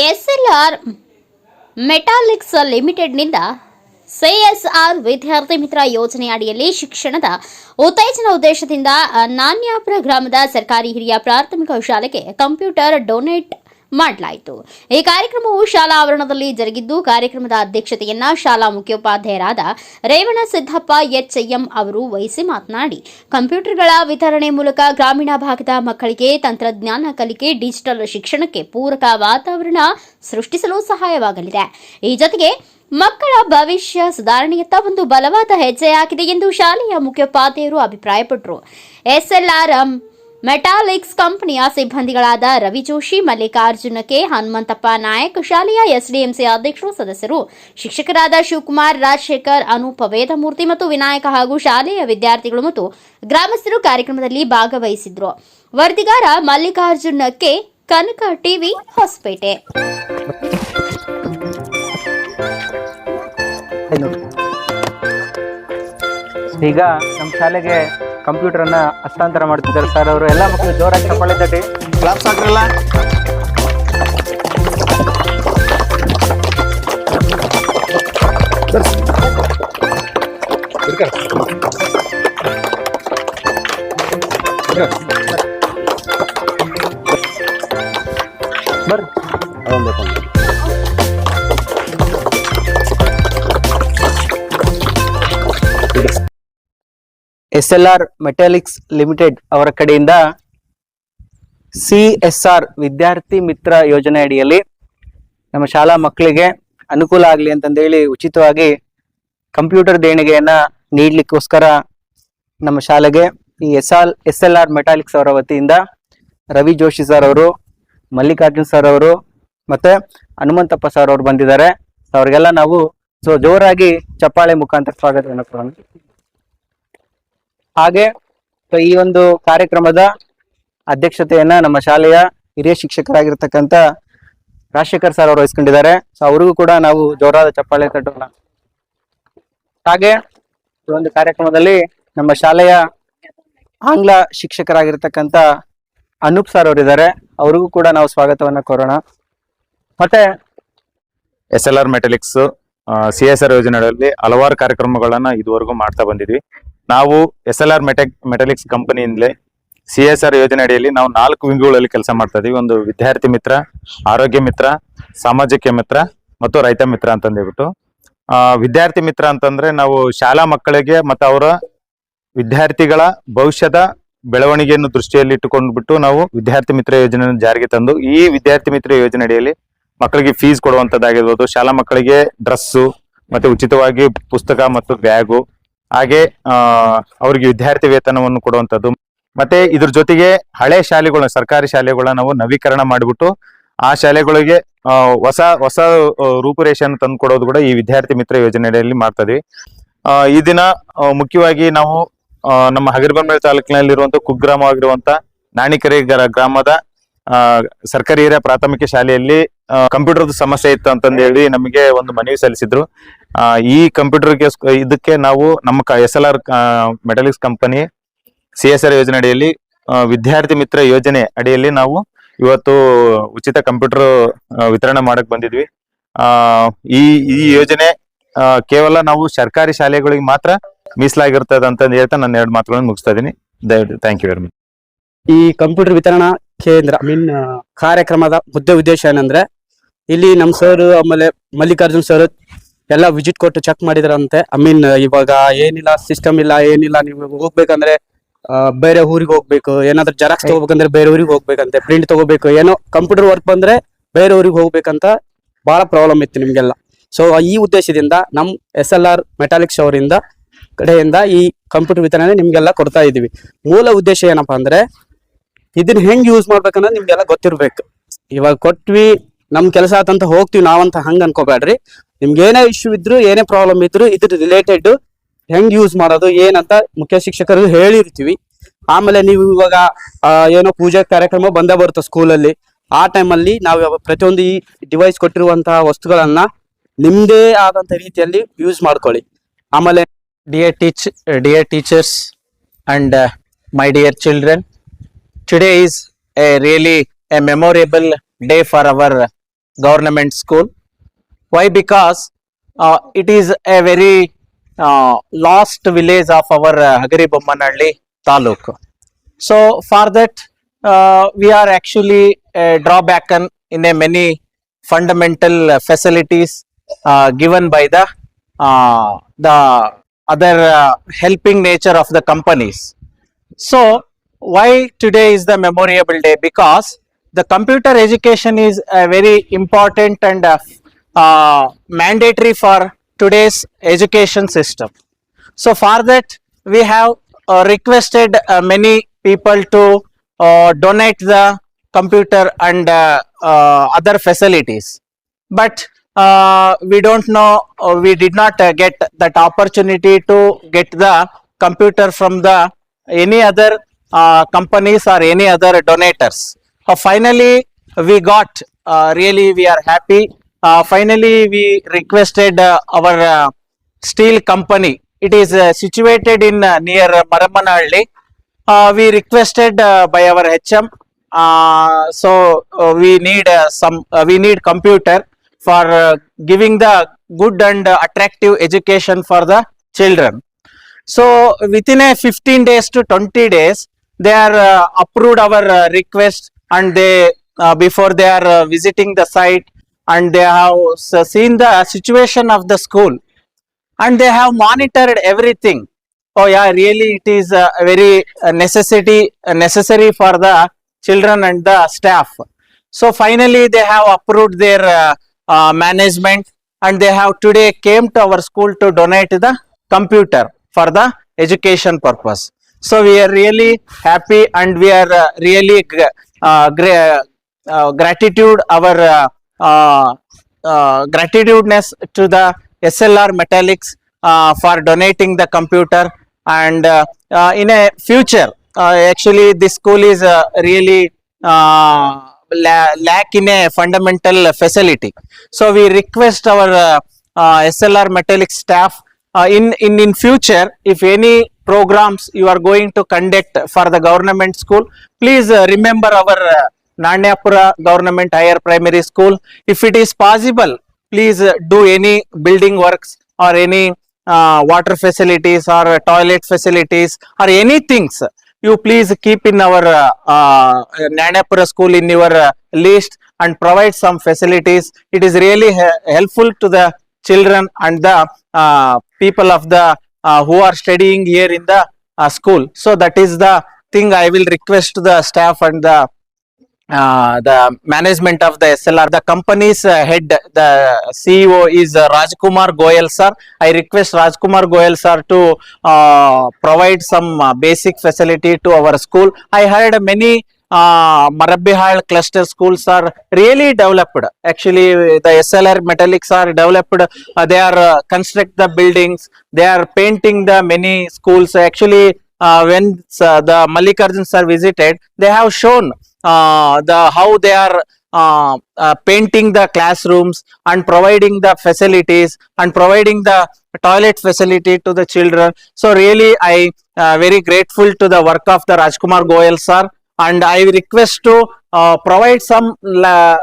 SLR Metallics ಲಿಮಿಟೆಡ್ನಿಂದ CSR ವಿದ್ಯಾರ್ಥಿ ಮಿತ್ರ ಯೋಜನೆ ಅಡಿಯಲ್ಲಿ ಶಿಕ್ಷಣದ ಉತ್ತೇಜನ ಉದ್ದೇಶದಿಂದ ನಾನ್ಯಾಪುರ ಗ್ರಾಮದ ಸರ್ಕಾರಿ ಹಿರಿಯ ಪ್ರಾಥಮಿಕ ಶಾಲೆಗೆ ಕಂಪ್ಯೂಟರ್ ಡೊನೇಟ್ ಮಾಡಲಾಯಿತು. ಈ ಕಾರ್ಯಕ್ರಮವು ಶಾಲಾ ಆವರಣದಲ್ಲಿ ಜರುಗಿದ್ದು, ಕಾರ್ಯಕ್ರಮದ ಅಧ್ಯಕ್ಷತೆಯನ್ನ ಶಾಲಾ ಮುಖ್ಯೋಪಾಧ್ಯಾಯರಾದ ರೇವಣ ಸಿದ್ದಪ್ಪ, ಎಚ್ಎಂ ಅವರು ವಹಿಸಿ ಮಾತನಾಡಿ, ಕಂಪ್ಯೂಟರ್ಗಳ ವಿತರಣೆ ಮೂಲಕ ಗ್ರಾಮೀಣ ಭಾಗದ ಮಕ್ಕಳಿಗೆ ತಂತ್ರಜ್ಞಾನ ಕಲಿಕೆ, ಡಿಜಿಟಲ್ ಶಿಕ್ಷಣಕ್ಕೆ ಪೂರಕ ವಾತಾವರಣ ಸೃಷ್ಟಿಸಲು ಸಹಾಯವಾಗಲಿದೆ. ಈ ಜೊತೆಗೆ ಮಕ್ಕಳ ಭವಿಷ್ಯ ಸುಧಾರಣೆಯತ್ತ ಒಂದು ಬಲವಾದ ಹೆಜ್ಜೆಯಾಗಿದೆ ಎಂದು ಶಾಲೆಯ ಮುಖ್ಯೋಪಾಧ್ಯಾಯರು ಅಭಿಪ್ರಾಯಪಟ್ಟರು. ಎಸ್ಎಲ್ಆರ್ ಮೆಟಾಲಿಕ್ಸ್ ಕಂಪನಿಯ ಸಿಬ್ಬಂದಿಗಳಾದ ರವಿ ಜೋಶಿ, ಮಲ್ಲಿಕಾರ್ಜುನ ಕೆ, ಹನುಮಂತಪ್ಪ ನಾಯಕ್, ಶಾಲೆಯ ಎಸ್ಡಿಎಂಸಿ ಅಧ್ಯಕ್ಷರು ಸದಸ್ಯರು, ಶಿಕ್ಷಕರಾದ ಶಿವಕುಮಾರ್, ರಾಜಶೇಖರ್, ಅನೂಪ್ ವೇದಮೂರ್ತಿ ಮತ್ತು ವಿನಾಯಕ ಹಾಗೂ ಶಾಲೆಯ ವಿದ್ಯಾರ್ಥಿಗಳು ಮತ್ತು ಗ್ರಾಮಸ್ಥರು ಕಾರ್ಯಕ್ರಮದಲ್ಲಿ ಭಾಗವಹಿಸಿದ್ರು. ವರದಿಗಾರ ಮಲ್ಲಿಕಾರ್ಜುನ ಕೆ, ಕನಕ ಟಿವಿ ಹೊಸಪೇಟೆ. ಈಗ ನಮ್ಮ ಶಾಲೆಗೆ ಕಂಪ್ಯೂಟರ್ ಅನ್ನ ಹಸ್ತಾಂತರ ಮಾಡ್ತಿದ್ದಾರೆ ಸರ್ ಅವರು. ಎಲ್ಲ ಮಕ್ಕಳು ಜೋರಾಗಿ ತಟ್ಟಿ. Claps ಹಾಕ್ರಲ್ಲ S L R Metallics limited ಅವರ ಕಡೆಯಿಂದ ಸಿ ಎಸ್ ಆರ್ ವಿದ್ಯಾರ್ಥಿ ಮಿತ್ರ ಯೋಜನೆ ಅಡಿಯಲ್ಲಿ ನಮ್ಮ ಶಾಲಾ ಮಕ್ಕಳಿಗೆ ಅನುಕೂಲ ಆಗಲಿ ಅಂತಂದೇಳಿ ಉಚಿತವಾಗಿ ಕಂಪ್ಯೂಟರ್ ದೇಣಿಗೆಯನ್ನ ನೀಡಲಿಕ್ಕೋಸ್ಕರ ನಮ್ಮ ಶಾಲೆಗೆ ಈ S L S L R Metallics ಅವರ ವತಿಯಿಂದ ರವಿ ಜೋಶಿ ಸರ್ ಅವರು, ಮಲ್ಲಿಕಾರ್ಜುನ್ ಸರ್ ಅವರು ಮತ್ತೆ ಹನುಮಂತಪ್ಪ ಸರ್ ಅವರು ಬಂದಿದ್ದಾರೆ. ಅವ್ರಿಗೆಲ್ಲ ನಾವು ಸೊ ಜೋರಾಗಿ ಚಪ್ಪಾಳೆ ಮುಖಾಂತರ ಸ್ವಾಗತವನ್ನು ಹಾಗೆ ಈ ಒಂದು ಕಾರ್ಯಕ್ರಮದ ಅಧ್ಯಕ್ಷತೆಯನ್ನ ನಮ್ಮ ಶಾಲೆಯ ಹಿರಿಯ ಶಿಕ್ಷಕರಾಗಿರ್ತಕ್ಕಂಥ ರಾಜಶೇಖರ್ ಸರ್ ಅವರು ವಹಿಸ್ಕೊಂಡಿದ್ದಾರೆ. ಸೊ ಅವ್ರಿಗೂ ಕೂಡ ನಾವು ಜೋರಾದ ಚಪ್ಪಾಳೆ ತಟ್ಟೋಣ. ಹಾಗೆ ಈ ಒಂದು ಕಾರ್ಯಕ್ರಮದಲ್ಲಿ ನಮ್ಮ ಶಾಲೆಯ ಆಂಗ್ಲ ಶಿಕ್ಷಕರಾಗಿರ್ತಕ್ಕಂಥ ಅನೂಪ್ ಸರ್ ಅವರಿದ್ದಾರೆ. ಅವ್ರಿಗೂ ಕೂಡ ನಾವು ಸ್ವಾಗತವನ್ನ ಕೋರೋಣ. ಮತ್ತೆ S L R Metallics C S R ಯೋಜನೆಗಳಲ್ಲಿ ಹಲವಾರು ಕಾರ್ಯಕ್ರಮಗಳನ್ನ ಇದುವರೆಗೂ ಮಾಡ್ತಾ ಬಂದಿದ್ವಿ. ನಾವು ಎಸ್ ಎಲ್ ಆರ್ ಮೆಟೆಕ್ ಮೆಟಾಲಿಕ್ಸ್ ಕಂಪನಿಯಿಂದಲೇ ಸಿ ಎಸ್ ಆರ್ ಯೋಜನೆ ಅಡಿಯಲ್ಲಿ ನಾವು ನಾಲ್ಕು ವಿಂಗುಗಳಲ್ಲಿ ಕೆಲಸ ಮಾಡ್ತಾ ಇದೀವಿ. ಒಂದು ವಿದ್ಯಾರ್ಥಿ ಮಿತ್ರ, ಆರೋಗ್ಯ ಮಿತ್ರ, ಸಾಮಾಜಿಕ ಮಿತ್ರ ಮತ್ತು ರೈತ ಮಿತ್ರ ಅಂತಂದೇಳ್ಬಿಟ್ಟು ವಿದ್ಯಾರ್ಥಿ ಮಿತ್ರ ಅಂತಂದ್ರೆ ನಾವು ಶಾಲಾ ಮಕ್ಕಳಿಗೆ ಮತ್ತು ಅವರ ವಿದ್ಯಾರ್ಥಿಗಳ ಭವಿಷ್ಯದ ಬೆಳವಣಿಗೆಯನ್ನು ದೃಷ್ಟಿಯಲ್ಲಿ ಇಟ್ಟುಕೊಂಡ್ಬಿಟ್ಟು ನಾವು ವಿದ್ಯಾರ್ಥಿ ಮಿತ್ರ ಯೋಜನೆಯನ್ನು ಜಾರಿಗೆ ತಂದು, ಈ ವಿದ್ಯಾರ್ಥಿ ಮಿತ್ರ ಯೋಜನೆ ಅಡಿಯಲ್ಲಿ ಮಕ್ಕಳಿಗೆ ಫೀಸ್ ಕೊಡುವಂತದ್ದಾಗಿರ್ಬೋದು ಶಾಲಾ ಮಕ್ಕಳಿಗೆ ಡ್ರೆಸ್ಸು ಮತ್ತೆ ಉಚಿತವಾಗಿ ಪುಸ್ತಕ ಮತ್ತು ಬ್ಯಾಗು ಹಾಗೆ ಅವರಿಗೆ ವಿದ್ಯಾರ್ಥಿ ವೇತನವನ್ನು ಕೊಡುವಂಥದ್ದು. ಮತ್ತೆ ಇದ್ರ ಜೊತೆಗೆ ಹಳೆ ಶಾಲೆಗಳನ್ನ, ಸರ್ಕಾರಿ ಶಾಲೆಗಳನ್ನ ನಾವು ನವೀಕರಣ ಮಾಡಿಬಿಟ್ಟು, ಆ ಶಾಲೆಗಳಿಗೆ ಹೊಸ ಹೊಸ ರೂಪುರೇಷೆಯನ್ನು ತಂದು ಕೊಡೋದು ಕೂಡ ಈ ವಿದ್ಯಾರ್ಥಿ ಮಿತ್ರ ಯೋಜನೆಯಲ್ಲಿ ಮಾಡ್ತಾ ಇದೀವಿ ಈ ದಿನ ಮುಖ್ಯವಾಗಿ ನಾವು ನಮ್ಮ ಹಗರಿಬೊಮ್ಮೆ ತಾಲೂಕಿನಲ್ಲಿರುವಂತ ಕುಗ್ರಾಮವಾಗಿರುವಂತ ನಾಣಿಕೆರೆ ಗ್ರ- ಗ್ರಾಮದ ಸರ್ಕಾರಿ ಹಿರಿಯ ಪ್ರಾಥಮಿಕ ಶಾಲೆಯಲ್ಲಿ ಕಂಪ್ಯೂಟರ್ ಸಮಸ್ಯೆ ಇತ್ತು ಅಂತಂದು ಹೇಳಿ ನಮಗೆ ಒಂದು ಮನವಿ ಸಲ್ಲಿಸಿದ್ರು. ಈ ಕಂಪ್ಯೂಟರ್ಗೆ ಇದಕ್ಕೆ ನಾವು ನಮ್ಮ S L R Metallics company C S R ಯೋಜನೆ ಅಡಿಯಲ್ಲಿ ವಿದ್ಯಾರ್ಥಿ ಮಿತ್ರ ಯೋಜನೆ ಅಡಿಯಲ್ಲಿ ನಾವು ಇವತ್ತು ಉಚಿತ ಕಂಪ್ಯೂಟರ್ ವಿತರಣೆ ಮಾಡಕ್ ಬಂದಿದ್ವಿ. ಆ, ಈ ಈ ಯೋಜನೆ ಕೇವಲ ನಾವು ಸರ್ಕಾರಿ ಶಾಲೆಗಳಿಗೆ ಮಾತ್ರ ಮೀಸಲಾಗಿರ್ತದ ಅಂತ ಹೇಳ್ತಾ ನಾನು ಎರಡು ಮಾತುಗಳನ್ನು ಮುಗಿಸ್ತಾ ಇದೀನಿ ದಯವಿಟ್ಟು ಥ್ಯಾಂಕ್ ಯು ವೆರಿ ಮಚ್ ಈ ಕಂಪ್ಯೂಟರ್ ವಿತರಣಾ ಕೇಂದ್ರ ಮೀನ್ ಕಾರ್ಯಕ್ರಮದ ಮುದ್ದೆ ಉದ್ದೇಶ ಏನಂದ್ರೆ ಇಲ್ಲಿ ನಮ್ ಸರ್ ಆಮೇಲೆ ಮಲ್ಲಿಕಾರ್ಜುನ್ ಸರ್ ಎಲ್ಲ ವಿಸಿಟ್ ಕೊಟ್ಟು ಚೆಕ್ ಮಾಡಿದ್ರಂತೆ. ಐ ಮೀನ್ ಇವಾಗ ಏನಿಲ್ಲ ಸಿಸ್ಟಮ್ ಇಲ್ಲ ಏನಿಲ್ಲ. ನೀವು ಹೋಗ್ಬೇಕಂದ್ರೆ ಆ, ಬೇರೆ ಊರಿಗೆ ಹೋಗ್ಬೇಕು. ಏನಾದ್ರೂ ಜೆರಾಕ್ಸ್ ತಗೋಬೇಕಂದ್ರೆ ಬೇರೆ ಊರಿಗೆ ಹೋಗ್ಬೇಕಂತೆ. ಪ್ರಿಂಟ್ ತಗೋಬೇಕು. ಏನೋ ಕಂಪ್ಯೂಟರ್ ವರ್ಕ್ ಬಂದ್ರೆ ಬೇರೆ ಊರಿಗೆ ಹೋಗ್ಬೇಕಂತ ಬಹಳ ಪ್ರಾಬ್ಲಮ್ ಇತ್ತು ನಿಮ್ಗೆಲ್ಲ. ಸೊ ಈ ಉದ್ದೇಶದಿಂದ ನಮ್ ಎಸ್ ಎಲ್ ಆರ್ ಮೆಟಾಲಿಕ್ಸ್ ಅವರಿಂದ ಕಡೆಯಿಂದ ಈ ಕಂಪ್ಯೂಟರ್ ವಿತರಣೆ ನಿಮ್ಗೆಲ್ಲ ಕೊಡ್ತಾ ಇದೀವಿ. ಮೂಲ ಉದ್ದೇಶ ಏನಪ್ಪಾ ಅಂದ್ರೆ ಇದನ್ನ ಹೆಂಗ್ ಯೂಸ್ ಮಾಡ್ಬೇಕನ್ನೋದು ನಿಮ್ಗೆಲ್ಲ ಗೊತ್ತಿರ್ಬೇಕು. ಇವಾಗ ಕೊಟ್ವಿ ನಮ್ ಕೆಲಸ ಆತಂತ ಹೋಗ್ತೀವಿ ನಾವಂತ ಹಂಗ ಅನ್ಕೋಬೇಡ್ರಿ ನಿಮ್ಗೆ ಏನೇ ಇಶ್ಯೂ ಇದ್ರು, ಏನೇ ಪ್ರಾಬ್ಲಮ್ ಇದ್ರು ಇದ್ರ ರಿಲೇಟೆಡ್ ಹೆಂಗ್ ಯೂಸ್ ಮಾಡೋದು, ಏನಂತ ಮುಖ್ಯ ಶಿಕ್ಷಕರು ಹೇಳಿರ್ತೀವಿ. ಆಮೇಲೆ ನೀವು ಇವಾಗ ಏನೋ ಪೂಜೆ ಕಾರ್ಯಕ್ರಮ ಬಂದೇ ಬರುತ್ತೆ ಸ್ಕೂಲಲ್ಲಿ ಆ ಟೈಮಲ್ಲಿ ನಾವು ಪ್ರತಿಯೊಂದು ಈ ಡಿವೈಸ್ ಕೊಟ್ಟಿರುವಂತಹ ವಸ್ತುಗಳನ್ನ ನಿಮ್ದೇ ಆದಂತ ರೀತಿಯಲ್ಲಿ ಯೂಸ್ ಮಾಡ್ಕೊಳ್ಳಿ. ಆಮೇಲೆ dear teach dear teachers and my dear children today is a really a memorable day for our government school. Why? Because uh, it is a very uh, lost village of our uh, Hagari taluk. So for that, uh, we are actually uh, drawback in, in a many fundamental uh, facilities uh, given by the uh, the other uh, helping nature of the companies. So why today is the memorable day? Because the computer education is a very important and uh, uh, mandatory for today's education system. So for that, we have uh, requested uh, many people to uh, donate the computer and uh, uh, other facilities. But uh, we don't know, uh, we did not uh, get that opportunity to get the computer from the any other uh, companies or any other donators. Uh, finally, we got, uh, really we are happy. Uh, finally, we requested uh, our uh, steel company. It is uh, situated in near Maramanalli. We requested by our HM. So we need some. We need computer for giving the good and attractive education for the children. So within a 15 days to 20 days, they are uh, approved our uh, request and they uh, before they are uh, visiting the site and they have seen the situation of the school and they have monitored everything. Oh yeah, really it is uh, a very uh, necessity uh, necessary for the children and the staff. So finally they have approved their uh, uh, management and they have today came to our school to donate the computer for the education purpose. So we are really happy and we are uh, really gr- gra- gratitude our gratitudeness to the SLR Metallics for donating the computer. And uh, uh, in a future uh, actually this school is really la- lack in a fundamental facility. So we request our uh, uh, SLR Metallic staff uh, in in in future if any programs you are going to conduct for the government school please uh, remember our uh, Nanyapura government higher primary school. If it is possible please uh, do any building works or any uh, water facilities or uh, toilet facilities or any things you please keep in our uh, uh, Nanyapura school in your uh, list and provide some facilities. It is really he- helpful to the children and the uh, people of the uh, who are studying here in the uh, school so that is the thing i will request to the staff and the uh, the management of the SLR, the company's uh, head, the CEO is uh, Rajkumar Goyal sir. I request Rajkumar Goyal sir to uh, provide some uh, basic facility to our school. I heard many uh, Marabihal cluster schools are really developed. Actually, the SLR metallics are developed. Uh, they are uh, construct the buildings. They are painting the many schools. Actually, uh, when uh, the Mallikarjun are visited, they have shown uh, the how they are uh, uh, painting the classrooms and providing the facilities and providing the toilet facility to the children so really i uh, very grateful to the work of the rajkumar goyal sir and i request to uh, provide some la-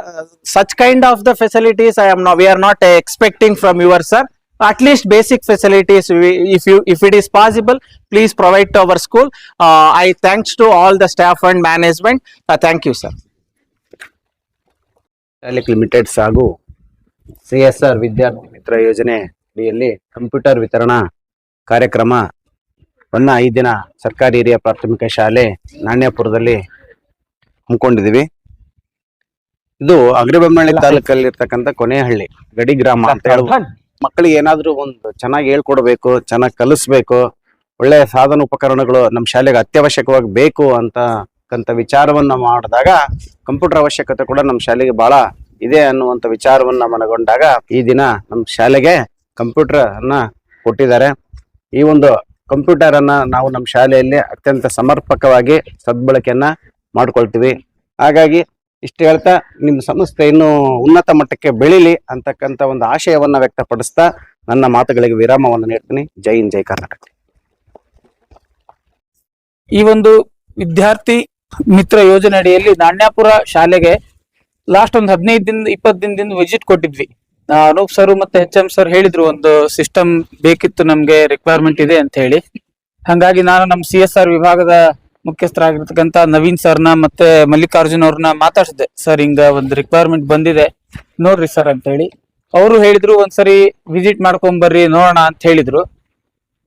such kind of the facilities i am not we are not uh, expecting from your sir at least basic facilities we, if you if it is possible please provide to our school uh, i thanks to all the staff and management uh, thank you sir metallic limiteds ಹಾಗೂ C S R ವಿದ್ಯಾರ್ಥಿ ಮಿತ್ರ ಯೋಜನೆ ಅಡಿಯಲ್ಲಿ computer ವಿತರಣಾ ಕಾರ್ಯಕ್ರಮವನ್ನ ಈ ದಿನ ಸರ್ಕಾರಿ ಹಿರಿಯ ಪ್ರಾಥಮಿಕ ಶಾಲೆ ನಾಣ್ಯಪುರದಲ್ಲಿ ಹಮ್ಮಿಕೊಂಡಿದೀವಿ ಇದು ಅಗ್ರಿಬೊಮ್ಮಳ್ಳಿ ತಾಲೂಕಲ್ಲಿ ಇರ್ತಕ್ಕಂಥ ಕೊನೆಹಳ್ಳಿ ಗಡಿ ಗ್ರಾಮ ಅಂತ ಹೇಳ್ಬೋದು ಮಕ್ಕಳಿಗೆ ಏನಾದ್ರೂ ಒಂದು ಚೆನ್ನಾಗಿ ಹೇಳ್ಕೊಡ್ಬೇಕು ಚೆನ್ನಾಗಿ ಕಲಿಸ್ಬೇಕು ಒಳ್ಳೆ ಸಾಧನ ಉಪಕರಣಗಳು ನಮ್ಮ ಶಾಲೆಗೆ ಅತ್ಯವಶ್ಯಕವಾಗಿ ಬೇಕು ಅಂತಕ್ಕಂಥ ವಿಚಾರವನ್ನ ಮಾಡಿದಾಗ ಕಂಪ್ಯೂಟರ್ ಅವಶ್ಯಕತೆ ಕೂಡ ನಮ್ಮ ಶಾಲೆಗೆ ಬಹಳ ಇದೆ ಅನ್ನುವಂತ ವಿಚಾರವನ್ನ ಮನಗೊಂಡಾಗ ಈ ದಿನ ನಮ್ಮ ಶಾಲೆಗೆ ಕಂಪ್ಯೂಟರ್ ಅನ್ನ ಕೊಟ್ಟಿದ್ದಾರೆ. ಈ ಒಂದು ಕಂಪ್ಯೂಟರ್ ಅನ್ನ ನಾವು ನಮ್ಮ ಶಾಲೆಯಲ್ಲಿ ಅತ್ಯಂತ ಸಮರ್ಪಕವಾಗಿ ಸದ್ಬಳಕೆಯನ್ನ ಮಾಡ್ಕೊಳ್ತೀವಿ. ಹಾಗಾಗಿ ಇಷ್ಟು ಹೇಳ್ತಾ ನಿಮ್ಮ ಸಂಸ್ಥೆ ಇನ್ನೂ ಉನ್ನತ ಮಟ್ಟಕ್ಕೆ ಬೆಳಿಲಿ ಅಂತಕ್ಕಂಥ ಒಂದು ಆಶಯವನ್ನ ವ್ಯಕ್ತಪಡಿಸ್ತಾ ನನ್ನ ಮಾತುಗಳಿಗೆ ವಿರಾಮವನ್ನು ನೀಡ್ತೀನಿ. ಜೈ ಇನ್ ಜೈ ಕರ್ನಾಟಕ. ಈ ಒಂದು ವಿದ್ಯಾರ್ಥಿ ಮಿತ್ರ ಯೋಜನೆ ಅಡಿಯಲ್ಲಿ ನಾಣ್ಯಾಪುರ ಶಾಲೆಗೆ ಲಾಸ್ಟ್ ಒಂದು ಹದಿನೈದು ದಿನ, ಇಪ್ಪತ್ತು ದಿನದಿಂದ ವಿಸಿಟ್ ಕೊಟ್ಟಿದ್ವಿ. ಅನೂಪ್ ಸರ್ ಮತ್ತೆ ಹೆಚ್ ಎಂ ಸರ್ ಹೇಳಿದ್ರು ಒಂದು ಸಿಸ್ಟಮ್ ಬೇಕಿತ್ತು ನಮ್ಗೆ ರಿಕ್ವೈರ್ಮೆಂಟ್ ಇದೆ ಅಂತ ಹೇಳಿ. ಹಂಗಾಗಿ ನಾನು ನಮ್ಮ ಸಿ ಎಸ್ ಆರ್ ವಿಭಾಗದ ಮುಖ್ಯಸ್ಥರಾಗಿರ್ತಕ್ಕಂಥ ನವೀನ್ ಸರ್ನ ಮತ್ತೆ ಮಲ್ಲಿಕಾರ್ಜುನ್ ಅವ್ರನ್ನ ಮಾತಾಡ್ಸಿದೆ ಸರ್, ಹಿಂಗ ಒಂದು ರಿಕ್ವೈರ್ಮೆಂಟ್ ಬಂದಿದೆ. ನೋಡ್ರಿ ಸರ್ ಅಂತ ಹೇಳಿ. ಅವರು ಹೇಳಿದ್ರು, ಒಂದ್ಸರಿ ವಿಸಿಟ್ ಮಾಡ್ಕೊಂಡ್ ಬರ್ರಿ, ನೋಡೋಣ ಅಂತ ಹೇಳಿದ್ರು.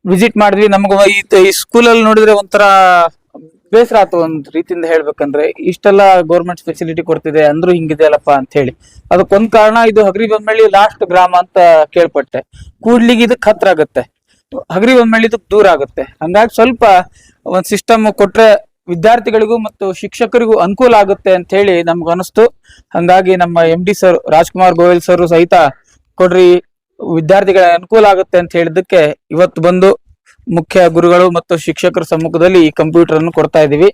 ವಿಸಿಟ್ ಮಾಡಿದ್ವಿ, ನಮ್ಗೆ ಈ ಈ ಸ್ಕೂಲಲ್ಲಿ ನೋಡಿದ್ರೆ ಒಂಥರ ಬೇಸರ ಆತು ಒಂದ್ ರೀತಿಯಿಂದ ಹೇಳ್ಬೇಕಂದ್ರೆ, ಇಷ್ಟೆಲ್ಲ ಗೌರ್ಮೆಂಟ್ ಫೆಸಿಲಿಟಿ ಕೊಡ್ತಿದೆ, ಅಂದ್ರೂ ಹಿಂಗಿದೆಯಲ್ಲಪ್ಪ ಅಂತ ಹೇಳಿ. ಅದಕ್ಕೊಂದ್ ಕಾರಣ ಇದು ಹಗರಿ ಬೊಮ್ಮಳ್ಳಿ ಲಾಸ್ಟ್ ಗ್ರಾಮ ಅಂತ ಕೇಳ್ಪಟ್ಟೆ. ಕೂಡ್ಲಿಗೆ ಇದಕ್ ಹತ್ರ ಆಗುತ್ತೆ. ಹಗರಿ ಬೊಮ್ಮಳ್ಳಿ ಇದಕ್ ದೂರ ಆಗುತ್ತೆ. ಹಂಗಾಗಿ ಸ್ವಲ್ಪ ಒಂದ್ ಸಿಸ್ಟಮ್ ಕೊಟ್ರೆ ವಿದ್ಯಾರ್ಥಿಗಳಿಗೂ ಮತ್ತು ಶಿಕ್ಷಕರಿಗೂ ಅನುಕೂಲ ಆಗುತ್ತೆ ಅಂತ ಹೇಳಿ ನಮ್ಗೆ ಅನಿಸ್ತು. ಹಂಗಾಗಿ ನಮ್ಮ M D sir Rajkumar Goyal sir ಸಹಿತ ಕೊಡ್ರಿ ವಿದ್ಯಾರ್ಥಿಗಳ ಅನುಕೂಲ ಆಗುತ್ತೆ ಅಂತ ಹೇಳಿದ್ದಕ್ಕೆ ಇವತ್ತು ಬಂದು ಮುಖ್ಯ ಗುರುಗಳು ಮತ್ತು ಶಿಕ್ಷಕರ ಸಮ್ಮುಖದಲ್ಲಿ ಈ ಕಂಪ್ಯೂಟರ್ ಅನ್ನು ಕೊಡ್ತಾ ಇದೀವಿ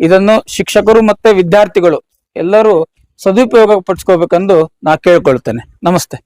ಇದನ್ನು ಶಿಕ್ಷಕರು ಮತ್ತೆ ವಿದ್ಯಾರ್ಥಿಗಳು ಎಲ್ಲರೂ ಸದುಪಯೋಗ ಪಡಿಸ್ಕೋಬೇಕೆಂದು ನಾ ಕೇಳ್ಕೊಳ್ತೇನೆ. ನಮಸ್ತೆ.